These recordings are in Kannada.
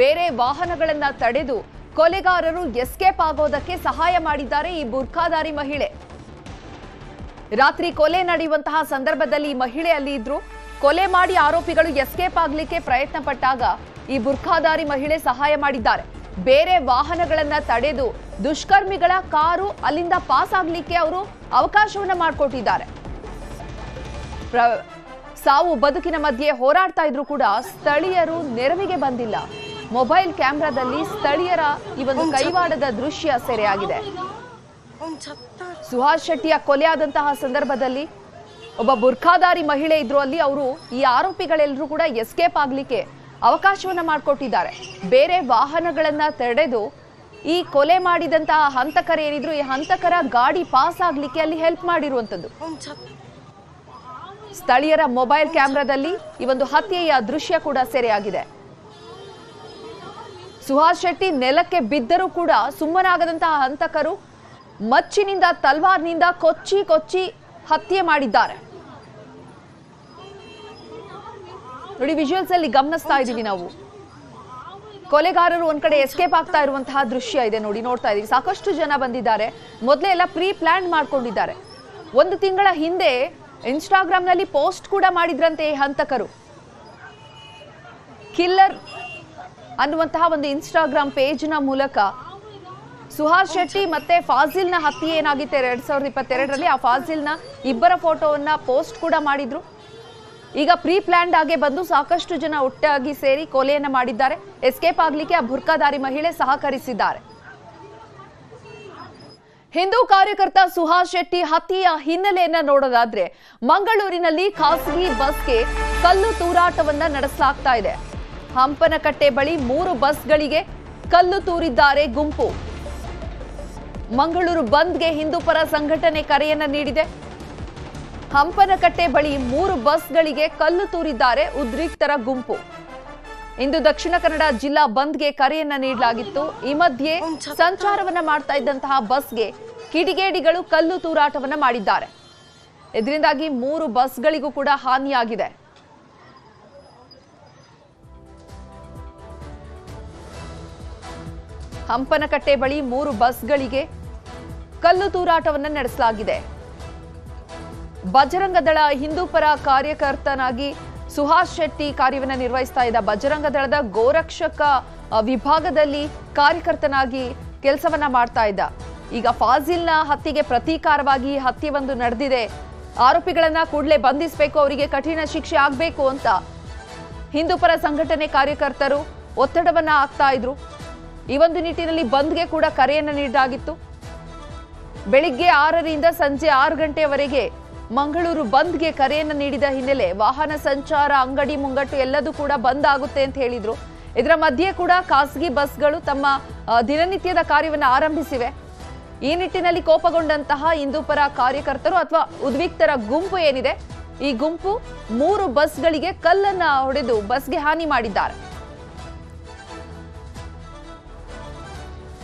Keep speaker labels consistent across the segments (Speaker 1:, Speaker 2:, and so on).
Speaker 1: ಬೇರೆ ವಾಹನಗಳನ್ನ ತಡೆದು ಕೊಲೆಗಾರರು ಎಸ್ಕೇಪ್ ಆಗೋದಕ್ಕೆ ಸಹಾಯ ಮಾಡಿದ್ದಾರೆ ಈ ಬುರ್ಖಾದಾರಿ ಮಹಿಳೆ. ರಾತ್ರಿ ಕೊಲೆ ನಡೆಯುವಂತಹ ಸಂದರ್ಭದಲ್ಲಿ ಈ ಮಹಿಳೆ ಅಲ್ಲಿ ಇದ್ರು. ಕೊಲೆ ಮಾಡಿ ಆರೋಪಿಗಳು ಎಸ್ಕೇಪ್ ಆಗ್ಲಿಕ್ಕೆ ಪ್ರಯತ್ನ ಪಟ್ಟಾಗ ಈ ಬುರ್ಖಾದಾರಿ ಮಹಿಳೆ ಸಹಾಯ ಮಾಡಿದ್ದಾರೆ. ಬೇರೆ ವಾಹನಗಳನ್ನ ತಡೆದು ದುಷ್ಕರ್ಮಿಗಳ ಕಾರು ಅಲ್ಲಿಂದ ಪಾಸ್ ಆಗ್ಲಿಕ್ಕೆ ಅವರು ಅವಕಾಶವನ್ನ ಮಾಡಿಕೊಟ್ಟಿದ್ದಾರೆ. ಸಾವು ಬದುಕಿನ ಮಧ್ಯೆ ಹೋರಾಡ್ತಾ ಇದ್ರು ಕೂಡ ಸ್ಥಳೀಯರು ನೆರವಿಗೆ ಬಂದಿಲ್ಲ. ಮೊಬೈಲ್ ಕ್ಯಾಮೆರಾದಲ್ಲಿ ಸ್ಥಳೀಯರ ಈ ಒಂದು ಕೈವಾಡದ ದೃಶ್ಯ ಸೆರೆಯಾಗಿದೆ. ಸುಹಾಸ್ ಶೆಟ್ಟಿಯ ಕೊಲೆಯಾದಂತಹ ಸಂದರ್ಭದಲ್ಲಿ ಒಬ್ಬ ಬುರ್ಖಾದಾರಿ ಮಹಿಳೆ ಇದ್ರು. ಅಲ್ಲಿ ಅವರು ಈ ಆರೋಪಿಗಳೆಲ್ಲರೂ ಕೂಡ ಎಸ್ಕೇಪ್ ಆಗ್ಲಿಕ್ಕೆ ಅವಕಾಶವನ್ನ ಮಾಡಿಕೊಟ್ಟಿದ್ದಾರೆ. ಬೇರೆ ವಾಹನಗಳನ್ನ ತಡೆದು ಈ ಕೊಲೆ ಮಾಡಿದಂತಹ ಹಂತಕರ ಏನಿದ್ರು ಈ ಹಂತಕರ ಗಾಡಿ ಪಾಸ್ ಆಗ್ಲಿಕ್ಕೆ ಅಲ್ಲಿ ಹೆಲ್ಪ್ ಮಾಡಿರುವಂತದ್ದು ಸ್ಥಳೀಯರ ಮೊಬೈಲ್ ಕ್ಯಾಮೆರಾದಲ್ಲಿ ಈ ಒಂದು ಹತ್ಯೆಯ ದೃಶ್ಯ ಕೂಡ ಸೆರೆಯಾಗಿದೆ. ಸುಹಾಸ್ ಶೆಟ್ಟಿ ನೆಲಕ್ಕೆ ಬಿದ್ದರೂ ಕೂಡ ಸುಮ್ಮನಾಗದಂತಹ ಹಂತಕರು ಮಚ್ಚಿನಿಂದ ತಲ್ವಾರ್ನಿಂದ ಕೊಚ್ಚಿ ಕೊಚ್ಚಿ ಹತ್ಯೆ ಮಾಡಿದ್ದಾರೆ. ನೋಡಿ ವಿಜುವಲ್ಸ್ ಅಲ್ಲಿ ಗಮನಿಸ್ತಾ ಇದೀವಿ ನಾವು. ಕೊಲೆಗಾರರು ಒಂದ್ ಕಡೆ ಎಸ್ಕೇಪ್ ಆಗ್ತಾ ಇರುವಂತಹ ದೃಶ್ಯ ಇದೆ ನೋಡಿ, ನೋಡ್ತಾ ಇದೀವಿ ಸಾಕಷ್ಟು ಜನ ಬಂದಿದ್ದಾರೆ. ಮೊದಲೇ ಎಲ್ಲ ಪ್ರೀ ಪ್ಲಾನ್ ಮಾಡ್ಕೊಂಡಿದ್ದಾರೆ. ಒಂದು ತಿಂಗಳ ಹಿಂದೆ ಇನ್ಸ್ಟಾಗ್ರಾಮ್ನಲ್ಲಿ ಪೋಸ್ಟ್ ಕೂಡ ಮಾಡಿದ್ರಂತೆ ಹಂತಕರು. ಕಿಲ್ಲರ್ ಅನ್ನುವಂತಹ ಒಂದು ಇನ್ಸ್ಟಾಗ್ರಾಮ್ನ ಮೂಲಕ. ಸುಹಾಸ್ ಶೆಟ್ಟಿ ಮತ್ತೆ ಫಾಜಿಲ್ನ ಹತ್ಯೆ ಏನಾಗಿತ್ತು ಎರಡ್ ಸಾವಿರದ ಇಪ್ಪತ್ತೆರಡರಲ್ಲಿ? ಆ ಫಾಜಿಲ್ನ ಇಬ್ಬರ ಫೋಟೋವನ್ನ ಪೋಸ್ಟ್ ಕೂಡ ಮಾಡಿದ್ರು. ಈಗ ಪ್ರೀ ಪ್ಲಾನ್ಡ್ ಆಗಿ ಬಂದು ಸಾಕಷ್ಟು ಜನ ಒಟ್ಟಾಗಿ ಸೇರಿ ಕೊಲೆಯನ್ನ ಮಾಡಿದ್ದಾರೆ. ಎಸ್ಕೇಪ್ ಆಗ್ಲಿಕ್ಕೆ ಆ ಬುರ್ಕಾದಾರಿ ಮಹಿಳೆ ಸಹಕರಿಸಿದ್ದಾರೆ. ಹಿಂದೂ ಕಾರ್ಯಕರ್ತ ಸುಹಾಸ್ ಶೆಟ್ಟಿ ಹತ್ಯೆಯ ಹಿನ್ನೆಲೆಯನ್ನ ನೋಡೋದಾದ್ರೆ, ಮಂಗಳೂರಿನಲ್ಲಿ ಖಾಸಗಿ ಬಸ್ಗೆ ಕಲ್ಲು ತೂರಾಟವನ್ನ ನಡೆಸಲಾಗ್ತಾ ಇದೆ. ಹಂಪನಕಟ್ಟೆ ಬಳಿ ಮೂರು ಬಸ್ಗಳಿಗೆ ಕಲ್ಲು ತೂರಿದ್ದಾರೆ ಗುಂಪು. ಮಂಗಳೂರು ಬಂದ್ಗೆ ಹಿಂದೂ ಪರ ಸಂಘಟನೆ ಕರೆಯನ್ನ ನೀಡಿದೆ. ಹಂಪನಕಟ್ಟೆ ಬಳಿ ಮೂರು ಬಸ್ಗಳಿಗೆ ಕಲ್ಲು ತೂರಿದ್ದಾರೆ ಉದ್ರಿಕ್ತರ ಗುಂಪು. ಇಂದು ದಕ್ಷಿಣ ಕನ್ನಡ ಜಿಲ್ಲಾ ಬಂದ್ಗೆ ಕರೆಯನ್ನ ನೀಡಲಾಗಿತ್ತು. ಈ ಮಧ್ಯೆ ಸಂಚಾರವನ್ನ ಮಾಡ್ತಾ ಇದ್ದಂತಹ ಬಸ್ಗೆ ಕಿಡಿಗೇಡಿಗಳು ಕಲ್ಲು ತೂರಾಟವನ್ನ ಮಾಡಿದ್ದಾರೆ. ಇದರಿಂದಾಗಿ ಮೂರು ಬಸ್ಗಳಿಗೂ ಕೂಡ ಹಾನಿಯಾಗಿದೆ. ಹಂಪನಕಟ್ಟೆ ಬಳಿ ಮೂರು ಬಸ್ಗಳಿಗೆ ಕಲ್ಲು ತೂರಾಟವನ್ನು ನಡೆಸಲಾಗಿದೆ. ಬಜರಂಗದಳ ಹಿಂದೂಪರ ಹಿಂದೂ ಪರ ಕಾರ್ಯಕರ್ತನಾಗಿ ಸುಹಾಸ್ ಶೆಟ್ಟಿ ಕಾರ್ಯವನ್ನು ನಿರ್ವಹಿಸ್ತಾ ಇದ್ದ ಬಜರಂಗ ದಳದ ಗೋರಕ್ಷಕ ವಿಭಾಗದಲ್ಲಿ ಕಾರ್ಯಕರ್ತನಾಗಿ ಕೆಲಸವನ್ನ ಮಾಡ್ತಾ ಇದ್ದ. ಈಗ ಫಾಜಿಲ್ನ ಹತ್ಯೆಗೆ ಪ್ರತೀಕಾರವಾಗಿ ಹತ್ಯೆ ಒಂದು ನಡೆದಿದೆ. ಆರೋಪಿಗಳನ್ನ ಕೂಡಲೇ ಬಂಧಿಸಬೇಕು, ಅವರಿಗೆ ಕಠಿಣ ಶಿಕ್ಷೆ ಆಗಬೇಕು ಅಂತ ಹಿಂದೂಪರ ಸಂಘಟನೆ ಕಾರ್ಯಕರ್ತರು ಒತ್ತಡವನ್ನ ಹಾಕ್ತಾ ಇದ್ರು. ಈ ಒಂದು ನಿಟ್ಟಿನಲ್ಲಿ ಬಂದ್ಗೆ ಕೂಡ ಕರೆಯನ್ನು ನೀಡಲಾಗಿತ್ತು. ಬೆಳಿಗ್ಗೆ ಆರರಿಂದ ಸಂಜೆ ಆರು ಗಂಟೆಯವರೆಗೆ ಮಂಗಳೂರು ಬಂದ್ಗೆ ಕರೆಯನ್ನು ನೀಡಿದ ಹಿನ್ನೆಲೆ ವಾಹನ ಸಂಚಾರ, ಅಂಗಡಿ ಮುಂಗಟ್ಟು ಎಲ್ಲದೂ ಕೂಡ ಬಂದ್ ಆಗುತ್ತೆ ಅಂತ ಹೇಳಿದ್ರು. ಇದರ ಮಧ್ಯೆ ಕೂಡ ಖಾಸಗಿ ಬಸ್ಗಳು ತಮ್ಮ ದಿನನಿತ್ಯದ ಕಾರ್ಯವನ್ನು ಆರಂಭಿಸಿವೆ. ಈ ನಿಟ್ಟಿನಲ್ಲಿ ಕೋಪಗೊಂಡಂತಹ ಹಿಂದೂಪರ ಕಾರ್ಯಕರ್ತರು ಅಥವಾ ಉದ್ವಿಗ್ತರ ಗುಂಪು ಏನಿದೆ, ಈ ಗುಂಪು ಮೂರು ಬಸ್ಗಳಿಗೆ ಕಲ್ಲನ್ನ ಹೊಡೆದು ಬಸ್ಗೆ ಹಾನಿ ಮಾಡಿದ್ದಾರೆ.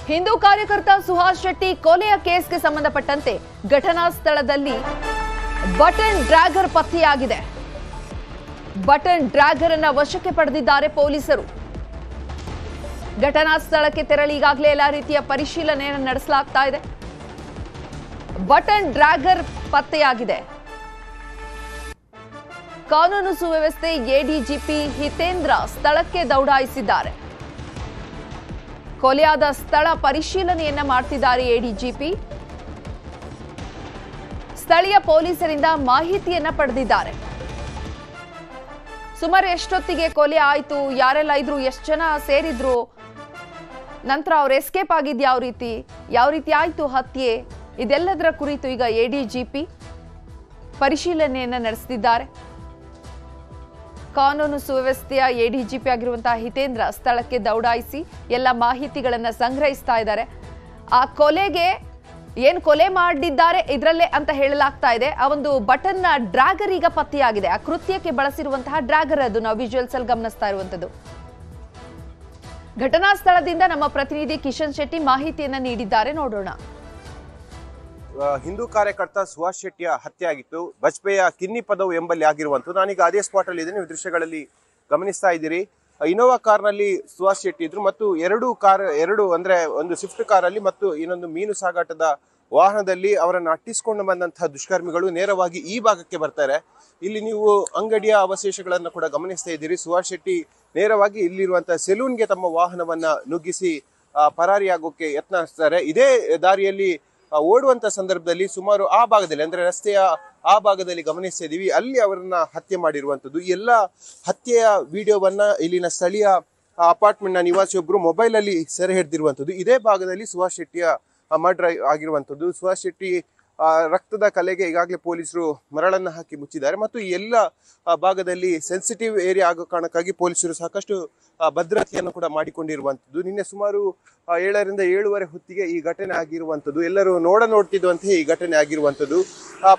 Speaker 1: ಹಿಂದೂ ಕಾರ್ಯಕರ್ತ ಸುಹಾಸ್ ಶೆಟ್ಟಿ ಕೊಲೆಯ ಕೇಸ್ಗೆ ಸಂಬಂಧಪಟ್ಟಂತೆ ಘಟನಾ ಸ್ಥಳದಲ್ಲಿ ಬಟನ್ ಡ್ರ್ಯಾಗರ್ ಪತ್ತೆಯಾಗಿದೆ. ಬಟನ್ ಡ್ರ್ಯಾಗರ್ ಅನ್ನ ವಶಕ್ಕೆ ಪಡೆದಿದ್ದಾರೆ ಪೊಲೀಸರು. ಘಟನಾ ಸ್ಥಳಕ್ಕೆ ತೆರಳಿ ಈಗಾಗಲೇ ಎಲ್ಲ ರೀತಿಯ ಪರಿಶೀಲನೆಯನ್ನು ನಡೆಸಲಾಗ್ತಾ ಇದೆ. ಬಟನ್ ಡ್ರ್ಯಾಗರ್ ಪತ್ತೆಯಾಗಿದೆ. ಕಾನೂನು ಸುವ್ಯವಸ್ಥೆ ಎಡಿಜಿಪಿ ಹಿತೇಂದ್ರ ಸ್ಥಳಕ್ಕೆ ದೌಡಾಯಿಸಿದ್ದಾರೆ. ಕೊಲೆಯಾದ ಸ್ಥಳ ಪರಿಶೀಲನೆಯನ್ನ ಮಾಡ್ತಿದ್ದಾರೆ ಎಡಿಜಿಪಿ. ಸ್ಥಳೀಯ ಪೊಲೀಸರಿಂದ ಮಾಹಿತಿಯನ್ನ ಪಡೆದಿದ್ದಾರೆ. ಸುಮಾರು ಎಷ್ಟೊತ್ತಿಗೆ ಕೊಲೆ ಆಯ್ತು, ಯಾರೆಲ್ಲ ಇದ್ರು, ಎಷ್ಟು ಜನ ಸೇರಿದ್ರು, ನಂತರ ಅವ್ರು ಎಸ್ಕೇಪ್ ಆಗಿದ್ ಯಾವ ರೀತಿ ಯಾವ ರೀತಿ ಆಯ್ತು ಹತ್ಯೆ, ಇದೆಲ್ಲದರ ಕುರಿತು ಈಗ ಎಡಿಜಿಪಿ ಪರಿಶೀಲನೆಯನ್ನ ನಡೆಸುತ್ತಿದ್ದಾರೆ ಕಾನೂನು ಸುವ್ಯವಸ್ಥೆಯ ಎಡಿಜಿಪಿ ಆಗಿರುವಂತಹ ಹಿತೇಂದ್ರ ಸ್ಥಳಕ್ಕೆ ದೌಡಾಯಿಸಿ ಎಲ್ಲ ಮಾಹಿತಿಗಳನ್ನು ಸಂಗ್ರಹಿಸ್ತಾ ಇದ್ದಾರೆ. ಆ ಕೊಲೆಗೆ ಏನು ಕೊಲೆ ಮಾಡಿದ್ದಾರೆ ಇದರಲ್ಲೇ ಅಂತ ಹೇಳಲಾಗ್ತಾ ಇದೆ. ಆ ಒಂದು ಬಟನ್ ಡ್ರ್ಯಾಗರ್ ಈಗ ಪತ್ತೆಯಾಗಿದೆ. ಆ ಕೃತ್ಯಕ್ಕೆ ಬಳಸಿರುವಂತಹ ಡ್ರಾಗರ್ ಅದು. ನಾವು ವಿಜುವಲ್ಸ್ ಅಲ್ಲಿ ಗಮನಿಸ್ತಾ ಇರುವಂತದ್ದು ಘಟನಾ ಸ್ಥಳದಿಂದ ನಮ್ಮ ಪ್ರತಿನಿಧಿ ಕಿಶನ್ ಶೆಟ್ಟಿ ಮಾಹಿತಿಯನ್ನ ನೀಡಿದ್ದಾರೆ. ನೋಡೋಣ.
Speaker 2: ಹಿಂದೂ ಕಾರ್ಯಕರ್ತ ಸುಭಾಷ್ ಶೆಟ್ಟಿಯ ಹತ್ಯೆ ಆಗಿತ್ತು. ಬಜ್ಪೆಯ ಕಿನ್ನಿ ಪದವು ಎಂಬಲ್ಲಿ ಆಗಿರುವಂಥದ್ದು. ನಾನೀಗ ಅದೇ ಸ್ಪಾಟ್ ಅಲ್ಲಿ ಇದ್ದೀನಿ. ನೀವು ದೃಶ್ಯಗಳಲ್ಲಿ ಗಮನಿಸ್ತಾ ಇದ್ದೀರಿ. ಇನೋವಾ ಕಾರ್ನಲ್ಲಿ ಸುಭಾಷ್ ಶೆಟ್ಟಿ ಇದ್ರು ಮತ್ತು ಎರಡು ಕಾರ್ ಎರಡು ಅಂದ್ರೆ ಒಂದು ಸ್ವಿಫ್ಟ್ ಕಾರಲ್ಲಿ ಮತ್ತು ಇನ್ನೊಂದು ಮೀನು ಸಾಗಾಟದ ವಾಹನದಲ್ಲಿ ಅವರನ್ನು ಅಟ್ಟಿಸಿಕೊಂಡು ಬಂದಂತಹ ದುಷ್ಕರ್ಮಿಗಳು ನೇರವಾಗಿ ಈ ಭಾಗಕ್ಕೆ ಬರ್ತಾರೆ. ಇಲ್ಲಿ ನೀವು ಅಂಗಡಿಯ ಅವಶೇಷಗಳನ್ನು ಕೂಡ ಗಮನಿಸ್ತಾ ಇದ್ದೀರಿ. ಸುಭಾಷ್ ಶೆಟ್ಟಿ ನೇರವಾಗಿ ಇಲ್ಲಿರುವಂತಹ ಸೆಲೂನ್ಗೆ ತಮ್ಮ ವಾಹನವನ್ನ ನುಗ್ಗಿಸಿ ಪರಾರಿಯಾಗೋಕೆ ಯತ್ನಿಸ್ತಾರೆ. ಇದೇ ದಾರಿಯಲ್ಲಿ ಓಡುವಂತ ಸಂದರ್ಭದಲ್ಲಿ ಸುಮಾರು ಆ ಭಾಗದಲ್ಲಿ, ಅಂದ್ರೆ ರಸ್ತೆಯ ಆ ಭಾಗದಲ್ಲಿ ಗಮನಿಸ್ತಾ ಇದೀವಿ ಅಲ್ಲಿ ಅವರನ್ನ ಹತ್ಯೆ ಮಾಡಿರುವಂತದ್ದು. ಈ ಎಲ್ಲ ಹತ್ಯೆಯ ವಿಡಿಯೋವನ್ನ ಇಲ್ಲಿನ ಸ್ಥಳೀಯ ಅಪಾರ್ಟ್ಮೆಂಟ್ನ ನಿವಾಸಿಯೊಬ್ಬರು ಮೊಬೈಲ್ ಅಲ್ಲಿ ಸೆರೆ ಹಿಡಿದಿರುವಂತದ್ದು. ಇದೇ ಭಾಗದಲ್ಲಿ ಸುಭಾಷ್ ಶೆಟ್ಟಿಯ ಮರ್ಡರ್ ಆಗಿರುವಂತದ್ದು. ಸುಭಾಷ್ ಶೆಟ್ಟಿ ರಕ್ತದ ಕಲೆಗೆ ಈಗಾಗಲೇ ಪೊಲೀಸರು ಮರಳನ್ನು ಹಾಕಿ ಮುಚ್ಚಿದ್ದಾರೆ. ಮತ್ತು ಎಲ್ಲ ಭಾಗದಲ್ಲಿ ಸೆನ್ಸಿಟಿವ್ ಏರಿಯಾ ಆಗೋ ಕಾರಣಕ್ಕಾಗಿ ಪೊಲೀಸರು ಸಾಕಷ್ಟು ಭದ್ರತೆಯನ್ನು ಕೂಡ ಮಾಡಿಕೊಂಡಿರುವಂಥದ್ದು. ನಿನ್ನೆ ಸುಮಾರು ಏಳರಿಂದ ಏಳುವರೆ ಹೊತ್ತಿಗೆ ಈ ಘಟನೆ ಆಗಿರುವಂಥದ್ದು. ಎಲ್ಲರೂ ನೋಡ ನೋಡ್ತಿದ್ದಂತೆ ಈ ಘಟನೆ ಆಗಿರುವಂಥದ್ದು.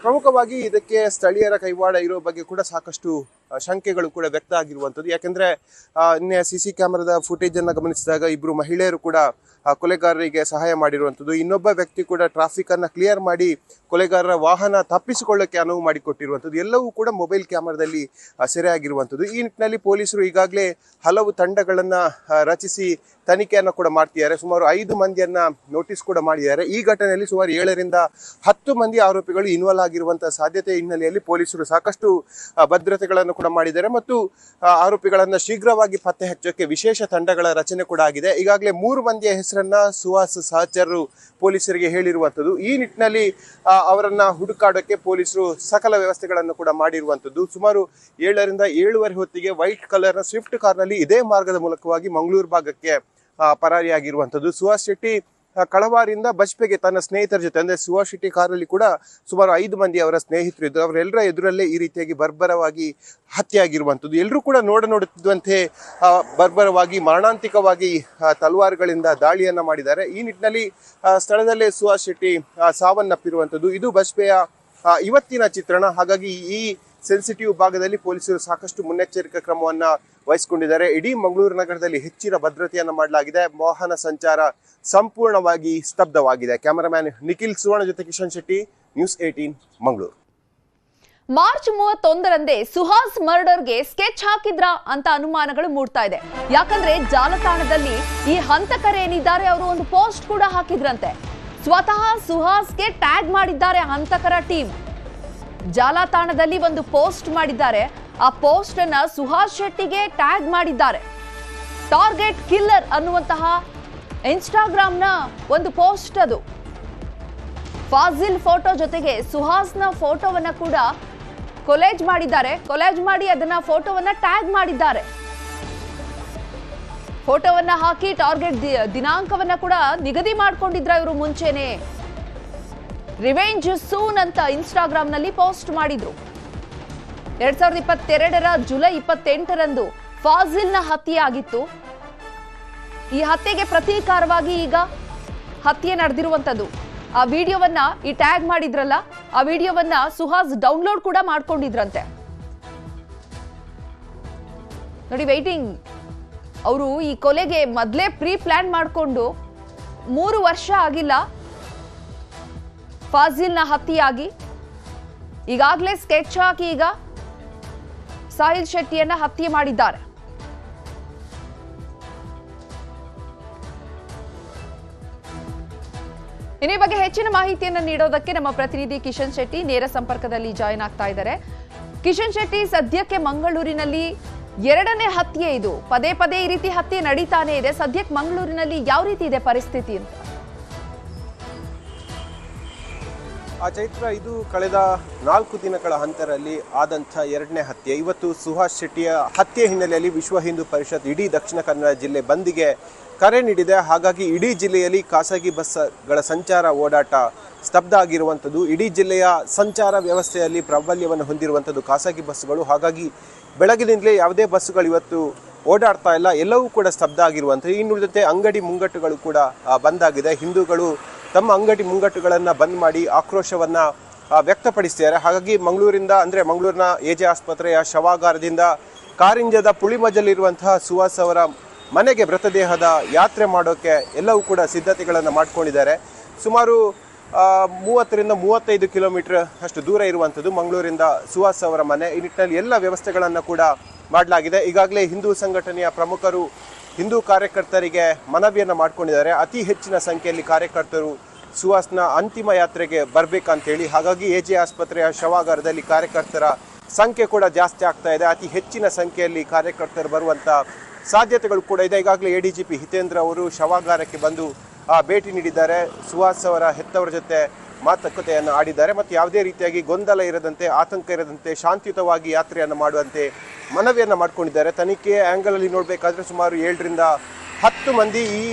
Speaker 2: ಪ್ರಮುಖವಾಗಿ ಇದಕ್ಕೆ ಸ್ಥಳೀಯರ ಕೈವಾಡ ಇರೋ ಬಗ್ಗೆ ಕೂಡ ಸಾಕಷ್ಟು ಶಂಕೆಗಳು ಕೂಡ ವ್ಯಕ್ತ ಆಗಿರುವಂಥದ್ದು. ಯಾಕೆಂದ್ರೆ ನಿನ್ನೆ ಸಿ ಸಿ ಕ್ಯಾಮೆರಾದ ಫುಟೇಜ್ ಅನ್ನ ಗಮನಿಸಿದಾಗ ಇಬ್ಬರು ಮಹಿಳೆಯರು ಕೂಡ ಕೊಲೆಗಾರರಿಗೆ ಸಹಾಯ ಮಾಡಿರುವಂಥದ್ದು. ಇನ್ನೊಬ್ಬ ವ್ಯಕ್ತಿ ಕೂಡ ಟ್ರಾಫಿಕ್ ಅನ್ನ ಕ್ಲಿಯರ್ ಮಾಡಿ ಕೊಲೆಗಾರರ ವಾಹನ ತಪ್ಪಿಸಿಕೊಳ್ಳಕ್ಕೆ ಅನುವು ಮಾಡಿಕೊಟ್ಟಿರುವಂಥದ್ದು. ಎಲ್ಲವೂ ಕೂಡ ಮೊಬೈಲ್ ಕ್ಯಾಮರಾದಲ್ಲಿ ಸೆರೆ ಈ ನಿಟ್ಟಿನಲ್ಲಿ ಪೊಲೀಸರು ಈಗಾಗಲೇ ಹಲವು ತಂಡಗಳನ್ನ ರಚಿಸಿ ತನಿಖೆಯನ್ನು ಕೂಡ ಮಾಡ್ತಿದ್ದಾರೆ. ಸುಮಾರು ಐದು ಮಂದಿಯನ್ನ ನೋಟಿಸ್ ಕೂಡ ಮಾಡಿದ್ದಾರೆ. ಈ ಘಟನೆಯಲ್ಲಿ ಸುಮಾರು ಏಳರಿಂದ ಹತ್ತು ಮಂದಿ ಆರೋಪಿಗಳು ಇನ್ವಾಲ್ವ್ ಆಗಿರುವಂತಹ ಸಾಧ್ಯತೆ ಹಿನ್ನೆಲೆಯಲ್ಲಿ ಪೊಲೀಸರು ಸಾಕಷ್ಟು ಭದ್ರತೆಗಳನ್ನು ಕೂಡ ಮಾಡಿದ್ದಾರೆ ಮತ್ತು ಆರೋಪಿಗಳನ್ನ ಶೀಘ್ರವಾಗಿ ಪತ್ತೆ ಹಚ್ಚೋಕೆ ವಿಶೇಷ ತಂಡಗಳ ರಚನೆ ಕೂಡ ಆಗಿದೆ. ಈಗಾಗಲೇ ಮೂರು ಮಂದಿಯ ಹೆಸರನ್ನ ಸುಹಾಸ್ ಸಹಚರರು ಪೊಲೀಸರಿಗೆ ಹೇಳಿರುವಂಥದ್ದು. ಈ ನಿಟ್ಟಿನಲ್ಲಿ ಅವರನ್ನ ಹುಡುಕಾಡೋಕೆ ಪೊಲೀಸರು ಸಕಲ ವ್ಯವಸ್ಥೆಗಳನ್ನು ಕೂಡ ಮಾಡಿರುವಂಥದ್ದು. ಸುಮಾರು ಏಳರಿಂದ ಏಳುವರೆ ಹೊತ್ತಿಗೆ ವೈಟ್ ಕಲರ್ನ ಸ್ವಿಫ್ಟ್ ಕಾರ್ನಲ್ಲಿ ಇದೇ ಮಾರ್ಗದ ಮೂಲಕವಾಗಿ ಮಂಗಳೂರು ಭಾಗಕ್ಕೆ ಪರಾರಿಯಾಗಿರುವಂಥದ್ದು. ಸುಹಾಸ್ ಶೆಟ್ಟಿ ಕಳವಾರಿಂದ ಬಜ್ಪೆಗೆ ತನ್ನ ಸ್ನೇಹಿತರ ಜೊತೆ, ಅಂದ್ರೆ ಸುಹಾಸ್ ಶೆಟ್ಟಿ ಕಾರಲ್ಲಿ ಕೂಡ ಸುಮಾರು ಐದು ಮಂದಿ ಅವರ ಸ್ನೇಹಿತರು ಇದ್ದರು. ಅವರೆಲ್ಲರ ಎದುರಲ್ಲೇ ಈ ರೀತಿಯಾಗಿ ಬರ್ಬರವಾಗಿ ಹತ್ಯೆ ಆಗಿರುವಂಥದ್ದು ಎಲ್ಲರೂ ಕೂಡ ನೋಡ ನೋಡುತ್ತಿದ್ದಂತೆ ಬರ್ಬರವಾಗಿ, ಮರಣಾಂತಿಕವಾಗಿ ತಲವಾರುಗಳಿಂದ ದಾಳಿಯನ್ನ ಮಾಡಿದ್ದಾರೆ. ಈ ನಿಟ್ಟಿನಲ್ಲಿ ಸ್ಥಳದಲ್ಲೇ ಸುಹಾಸ್ ಶೆಟ್ಟಿ ಸಾವನ್ನಪ್ಪಿರುವಂಥದ್ದು. ಇದು ಬಜ್ಪೆಯ ಇವತ್ತಿನ ಚಿತ್ರಣ. ಹಾಗಾಗಿ ಈ ಸೆನ್ಸಿಟಿವ್ ಭಾಗದಲ್ಲಿ ಪೊಲೀಸರು ಸಾಕಷ್ಟು ಮುನ್ನೆಚ್ಚರಿಕಾ ಕ್ರಮವನ್ನ ವಹಿಸಿಕೊಂಡಿದ್ದಾರೆ. ಇಡೀ ಮಂಗಳೂರು ನಗರದಲ್ಲಿ ಹೆಚ್ಚಿನ ಭದ್ರತೆಯನ್ನು ಮಾಡಲಾಗಿದೆ. ವಾಹನ ಸಂಚಾರ ಸಂಪೂರ್ಣವಾಗಿ ಸ್ತಬ್ಧವಾಗಿದೆ. ಕ್ಯಾಮರಾಮ್ಯಾನ್ ನಿಖಿಲ್ ಸುವರ್ಣ ಜೊತೆ Kishan Shetty, news eighteen Mangaluru.
Speaker 1: March ಮೂವತ್ತೊಂದರಂದೇ Suhas ಮರ್ಡರ್ಗೆ ಸ್ಕೆಚ್ ಹಾಕಿದ್ರ ಅಂತ ಅನುಮಾನಗಳು ಮೂಡ್ತಾ ಇದೆ. ಯಾಕಂದ್ರೆ ಜಾಲತಾಣದಲ್ಲಿ ಈ ಹಂತಕರೇನಿದ್ದಾರೆ ಅವರು ಒಂದು ಪೋಸ್ಟ್ ಕೂಡ ಹಾಕಿದ್ರಂತೆ. ಸ್ವತಃ ಸುಹಾಸ್ಗೆ ಟ್ಯಾಗ್ ಮಾಡಿದ್ದಾರೆ ಹಂತಕರ ಟೀಮ್. ಜಾಲತಾಣದಲ್ಲಿ ಒಂದು ಪೋಸ್ಟ್ ಮಾಡಿದ್ದಾರೆ. ಆ ಪೋಸ್ಟ್ ಅನ್ನ ಸುಹಾಸ್ ಶೆಟ್ಟಿಗೆ ಟ್ಯಾಗ್ ಮಾಡಿದ್ದಾರೆ. ಟಾರ್ಗೆಟ್ ಕಿಲ್ಲರ್ ಅನ್ನುವಂತಹ ಇನ್ಸ್ಟಾಗ್ರಾಮ್ನ ಒಂದು ಪೋಸ್ಟ್ ಅದು. ಫಾಜಿಲ್ ಫೋಟೋ ಜೊತೆಗೆ ಸುಹಾಸ್ನ ಫೋಟೋವನ್ನ ಕೂಡ ಕೊಲೆಜ್ ಮಾಡಿದ್ದಾರೆ. ಕೊಲೆಜ್ ಮಾಡಿ ಅದನ್ನ ಫೋಟೋವನ್ನ ಟ್ಯಾಗ್ ಮಾಡಿದ್ದಾರೆ. ಫೋಟೋವನ್ನ ಹಾಕಿ ಟಾರ್ಗೆಟ್ ದಿನಾಂಕವನ್ನ ಕೂಡ ನಿಗದಿ ಮಾಡಿಕೊಂಡಿದ್ರ ಇವರು ಮುಂಚೆನೆ. ರಿವೆಂಜ್ ಸೂನ್ ಅಂತ ಇನ್ಸ್ಟಾಗ್ರಾಮ್ನಲ್ಲಿ ಪೋಸ್ಟ್ ಮಾಡಿದ್ರು. ಎರಡ್ ಸಾವಿರದ ಇಪ್ಪತ್ತೆರಡರ ಜುಲೈ ಇಪ್ಪತ್ತೆಂಟರಂದು ಫಾಜಿಲ್ನ ಹತ್ಯೆ ಆಗಿತ್ತು ಈ ಹತ್ಯೆಗೆ ಪ್ರತೀಕಾರವಾಗಿ ಈಗ ಹತ್ಯೆ ನಡೆದಿರುವಂತದ್ದು. ಆ ವಿಡಿಯೋವನ್ನ ಈ ಟ್ಯಾಗ್ ಮಾಡಿದ್ರಲ್ಲ, ಆ ವಿಡಿಯೋವನ್ನ ಸುಹಾಸ್ ಡೌನ್ಲೋಡ್ ಕೂಡ ಮಾಡ್ಕೊಂಡಿದ್ರಂತೆ. ನೋಡಿ ವೈಟಿಂಗ್ ಅವರು ಈ ಕೊಲೆಗೆ ಮೊದಲೇ ಪ್ರೀ ಪ್ಲಾನ್ ಮಾಡಿಕೊಂಡು ಮೂರು ವರ್ಷ ಆಗಿಲ್ಲ. ಫಾಜಿಲ್ನ ಹತ್ಯೆಯಾಗಿ. ಈಗಾಗಲೇ ಸ್ಕೆಚ್ ಹಾಕಿ ಈಗ ಸಾಹಿಲ್ ಶೆಟ್ಟಿಯನ್ನ ಹತ್ಯೆ ಮಾಡಿದ್ದಾರೆ. ಇನ್ನ ಬಗ್ಗೆ ಹೆಚ್ಚಿನ ಮಾಹಿತಿಯನ್ನು ನೀಡೋದಕ್ಕೆ ನಮ್ಮ ಪ್ರತಿನಿಧಿ ಕಿಶನ್ ಶೆಟ್ಟಿ ನೇರ ಸಂಪರ್ಕದಲ್ಲಿ ಜಾಯಿನ್ ಆಗ್ತಾ ಇದ್ದಾರೆ. ಕಿಶನ್ ಶೆಟ್ಟಿ ಸದ್ಯಕ್ಕೆ ಮಂಗಳೂರಿನಲ್ಲಿ ಎರಡನೇ ಹತ್ಯೆ ಇದು. ಪದೇ ಪದೇ ಈ ರೀತಿ ಹತ್ಯೆ ನಡೀತಾನೆ ಇದೆ. ಸದ್ಯಕ್ಕೆ ಮಂಗಳೂರಿನಲ್ಲಿ ಯಾವ ರೀತಿ ಇದೆ ಪರಿಸ್ಥಿತಿ ಅಂತ?
Speaker 2: ಆ ಚೈತ್ರ ಇದು ಕಳೆದ ನಾಲ್ಕು ದಿನಗಳ ಹಂತರಲ್ಲಿ ಆದಂಥ ಎರಡನೇ ಹತ್ಯೆ. ಇವತ್ತು ಸುಹಾಸ್ ಶೆಟ್ಟಿಯ ಹತ್ಯೆ ಹಿನ್ನೆಲೆಯಲ್ಲಿ ವಿಶ್ವ ಹಿಂದೂ ಪರಿಷತ್ ಇಡೀ ದಕ್ಷಿಣ ಕನ್ನಡ ಜಿಲ್ಲೆ ಬಂದಿಗೆ ಕರೆ ನೀಡಿದೆ. ಹಾಗಾಗಿ ಇಡೀ ಜಿಲ್ಲೆಯಲ್ಲಿ ಖಾಸಗಿ ಬಸ್ಗಳ ಸಂಚಾರ ಓಡಾಟ ಸ್ತಬ್ಧ ಆಗಿರುವಂಥದ್ದು. ಇಡೀ ಜಿಲ್ಲೆಯ ಸಂಚಾರ ವ್ಯವಸ್ಥೆಯಲ್ಲಿ ಪ್ರಾಬಲ್ಯವನ್ನು ಹೊಂದಿರುವಂಥದ್ದು ಖಾಸಗಿ ಬಸ್ಸುಗಳು ಹಾಗಾಗಿ ಬೆಳಗಿನಿಂದಲೇ ಯಾವುದೇ ಬಸ್ಸುಗಳು ಇವತ್ತು ಓಡಾಡ್ತಾ ಇಲ್ಲ. ಎಲ್ಲವೂ ಕೂಡ ಸ್ತಬ್ಧ ಆಗಿರುವಂಥದ್ದು. ಇನ್ನುಳಿದಂತೆ ಅಂಗಡಿ ಮುಂಗಟ್ಟುಗಳು ಕೂಡ ಬಂದಾಗಿದೆ ಹಿಂದೂಗಳು ತಮ್ಮ ಅಂಗಡಿ ಮುಂಗಟ್ಟುಗಳನ್ನು ಬಂದ್ ಮಾಡಿ ಆಕ್ರೋಶವನ್ನ ವ್ಯಕ್ತಪಡಿಸ್ತಿದ್ದಾರೆ. ಹಾಗಾಗಿ ಮಂಗಳೂರಿಂದ, ಅಂದ್ರೆ ಮಂಗಳೂರಿನ ಎಜೆ ಆಸ್ಪತ್ರೆಯ ಶವಾಗಾರದಿಂದ ಕಾರಿಂಜದ ಪುಳಿಮಜಲ್ಲಿರುವಂತಹ ಸುಹಾಸ್ ಅವರ ಮನೆಗೆ ಮೃತದೇಹದ ಯಾತ್ರೆ ಮಾಡೋಕೆ ಎಲ್ಲವೂ ಕೂಡ ಸಿದ್ಧತೆಗಳನ್ನು ಮಾಡ್ಕೊಂಡಿದ್ದಾರೆ. ಸುಮಾರು ಮೂವತ್ತರಿಂದ ಮೂವತ್ತೈದು ಕಿಲೋಮೀಟರ್ ಅಷ್ಟು ದೂರ ಇರುವಂಥದ್ದು ಮಂಗಳೂರಿಂದ ಸುಹಾಸ್ ಅವರ ಮನೆ. ಈ ನಿಟ್ಟಿನಲ್ಲಿ ಎಲ್ಲ ವ್ಯವಸ್ಥೆಗಳನ್ನು ಕೂಡ ಮಾಡಲಾಗಿದೆ. ಈಗಾಗಲೇ ಹಿಂದೂ ಸಂಘಟನೆಯ ಪ್ರಮುಖರು ಹಿಂದೂ ಕಾರ್ಯಕರ್ತರಿಗೆ ಮನವಿಯನ್ನು ಮಾಡ್ಕೊಂಡಿದ್ದಾರೆ. ಅತಿ ಹೆಚ್ಚಿನ ಸಂಖ್ಯೆಯಲ್ಲಿ ಕಾರ್ಯಕರ್ತರು ಸುಹಾಸ್ನ ಅಂತಿಮ ಯಾತ್ರೆಗೆ ಬರಬೇಕಂತೇಳಿ. ಹಾಗಾಗಿ ಎ ಜೆ ಆಸ್ಪತ್ರೆಯ ಶವಾಗಾರದಲ್ಲಿ ಕಾರ್ಯಕರ್ತರ ಸಂಖ್ಯೆ ಕೂಡ ಜಾಸ್ತಿ ಆಗ್ತಾ ಇದೆ. ಅತಿ ಹೆಚ್ಚಿನ ಸಂಖ್ಯೆಯಲ್ಲಿ ಕಾರ್ಯಕರ್ತರು ಬರುವಂಥ ಸಾಧ್ಯತೆಗಳು ಕೂಡ ಇದೆ. ಈಗಾಗಲೇ A D G P Hitendra ಅವರು ಶವಾಗಾರಕ್ಕೆ ಬಂದು ಭೇಟಿ ನೀಡಿದ್ದಾರೆ. ಸುಹಾಸ್ ಅವರ ಹೆತ್ತವರ ಜೊತೆ ಮಾತುಕತೆಯನ್ನು ಆಡಿದ್ದಾರೆ ಮತ್ತು ಯಾವುದೇ ರೀತಿಯಾಗಿ ಗೊಂದಲ ಇರದಂತೆ, ಆತಂಕ ಇರದಂತೆ, ಶಾಂತಿಯುತವಾಗಿ ಯಾತ್ರೆಯನ್ನು ಮಾಡುವಂತೆ ಮನವಿಯನ್ನು ಮಾಡಿಕೊಂಡಿದ್ದಾರೆ. ತನಿಖೆ ಆ್ಯಂಗಲಲ್ಲಿ ನೋಡಬೇಕಾದ್ರೆ ಸುಮಾರು ಏಳರಿಂದ ಹತ್ತು ಮಂದಿ ಈ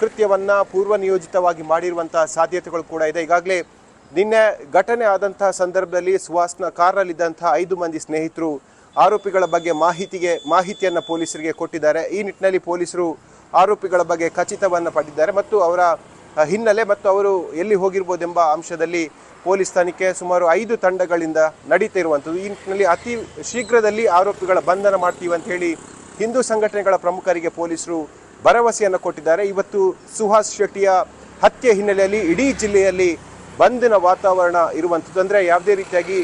Speaker 2: ಕೃತ್ಯವನ್ನು ಪೂರ್ವ ನಿಯೋಜಿತವಾಗಿ ಮಾಡಿರುವಂತಹ ಸಾಧ್ಯತೆಗಳು ಕೂಡ ಇದೆ. ಈಗಾಗಲೇ ನಿನ್ನೆ ಘಟನೆ ಆದಂತಹ ಸಂದರ್ಭದಲ್ಲಿ ಸುಹಾಸ್ನ ಕಾರಲ್ಲಿದ್ದಂತಹ ಐದು ಮಂದಿ ಸ್ನೇಹಿತರು ಆರೋಪಿಗಳ ಬಗ್ಗೆ ಮಾಹಿತಿಗೆ, ಮಾಹಿತಿಯನ್ನು ಪೊಲೀಸರಿಗೆ ಕೊಟ್ಟಿದ್ದಾರೆ. ಈ ನಿಟ್ಟಿನಲ್ಲಿ ಪೊಲೀಸರು ಆರೋಪಿಗಳ ಬಗ್ಗೆ ಖಚಿತವನ್ನು ಪಡೆದಿದ್ದಾರೆ ಮತ್ತು ಅವರ ಹಿನ್ನೆಲೆ ಮತ್ತು ಅವರು ಎಲ್ಲಿ ಹೋಗಿರ್ಬೋದೆಂಬ ಅಂಶದಲ್ಲಿ ಪೊಲೀಸ್ ತನಿಖೆ ಸುಮಾರು ಐದು ತಂಡಗಳಿಂದ ನಡೀತಾ ಇರುವಂಥದ್ದು. ಈ ನಿಟ್ಟಿನಲ್ಲಿ ಅತಿ ಶೀಘ್ರದಲ್ಲಿ ಆರೋಪಿಗಳ ಬಂಧನ ಮಾಡ್ತೀವಿ ಅಂತ ಹೇಳಿ ಹಿಂದೂ ಸಂಘಟನೆಗಳ ಪ್ರಮುಖರಿಗೆ ಪೊಲೀಸರು ಭರವಸೆಯನ್ನು ಕೊಟ್ಟಿದ್ದಾರೆ. ಇವತ್ತು ಸುಹಾಸ್ ಶೆಟ್ಟಿಯ ಹತ್ಯೆ ಹಿನ್ನೆಲೆಯಲ್ಲಿ ಇಡೀ ಜಿಲ್ಲೆಯಲ್ಲಿ ಬಂದಿನ ವಾತಾವರಣ ಇರುವಂಥದ್ದು. ಅಂದರೆ ಯಾವುದೇ ರೀತಿಯಾಗಿ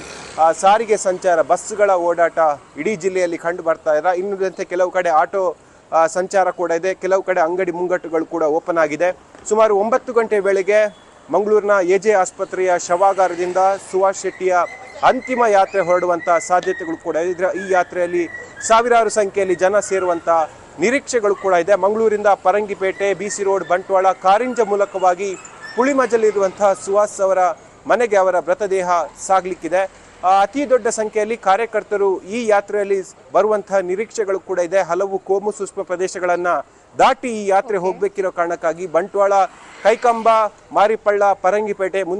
Speaker 2: ಸಾರಿಗೆ ಸಂಚಾರ ಬಸ್ಗಳ ಓಡಾಟ ಇಡೀ ಜಿಲ್ಲೆಯಲ್ಲಿ ಕಂಡು ಬರ್ತಾ ಇಲ್ಲ ಇನ್ನುಳಿದಂತೆ ಕೆಲವು ಕಡೆ ಆಟೋ ಸಂಚಾರ ಕೂಡ ಇದೆ. ಕೆಲವು ಕಡೆ ಅಂಗಡಿ ಮುಂಗಟ್ಟುಗಳು ಕೂಡ ಓಪನ್ ಆಗಿದೆ. ಸುಮಾರು ಒಂಬತ್ತು ಗಂಟೆ ವೇಳೆಗೆ ಮಂಗಳೂರಿನ ಎ ಜೆ ಆಸ್ಪತ್ರೆಯ ಶವಾಗಾರದಿಂದ ಸುಭಾಷ್ ಶೆಟ್ಟಿಯ ಅಂತಿಮ ಯಾತ್ರೆ ಹೊರಡುವಂಥ ಸಾಧ್ಯತೆಗಳು ಕೂಡ ಇದೆ. ಇದರ ಈ ಯಾತ್ರೆಯಲ್ಲಿ ಸಾವಿರಾರು ಸಂಖ್ಯೆಯಲ್ಲಿ ಜನ ಸೇರುವಂಥ ನಿರೀಕ್ಷೆಗಳು ಕೂಡ ಇದೆ. ಮಂಗಳೂರಿಂದ Parangipete, B C road, Bantwal, Karinja ಮೂಲಕವಾಗಿ ಪುಳಿಮಜಲಿರುವಂತಹ ಸುಹಾಸ್ ಅವರ ಮನೆಗೆ ಅವರ ಮೃತದೇಹ ಸಾಗಲಿಕ್ಕಿದೆ. ಅತಿ ದೊಡ್ಡ ಸಂಖ್ಯೆಯಲ್ಲಿ ಕಾರ್ಯಕರ್ತರು ಈ ಯಾತ್ರೆಯಲ್ಲಿ ಬರುವಂತಹ ನಿರೀಕ್ಷೆಗಳು ಕೂಡ ಇದೆ. ಹಲವು ಕೋಮು ಸೂಕ್ಷ್ಮ ಪ್ರದೇಶಗಳನ್ನ ದಾಟಿ ಈ ಯಾತ್ರೆ ಹೋಗ್ಬೇಕಿರೋ ಕಾರಣಕ್ಕಾಗಿ ಬಂಟ್ವಾಳ ಕೈಕಂಬ ಮಾರಿಪಳ್ಳ ಪರಂಗಿಪೇಟೆ ಮುಂತ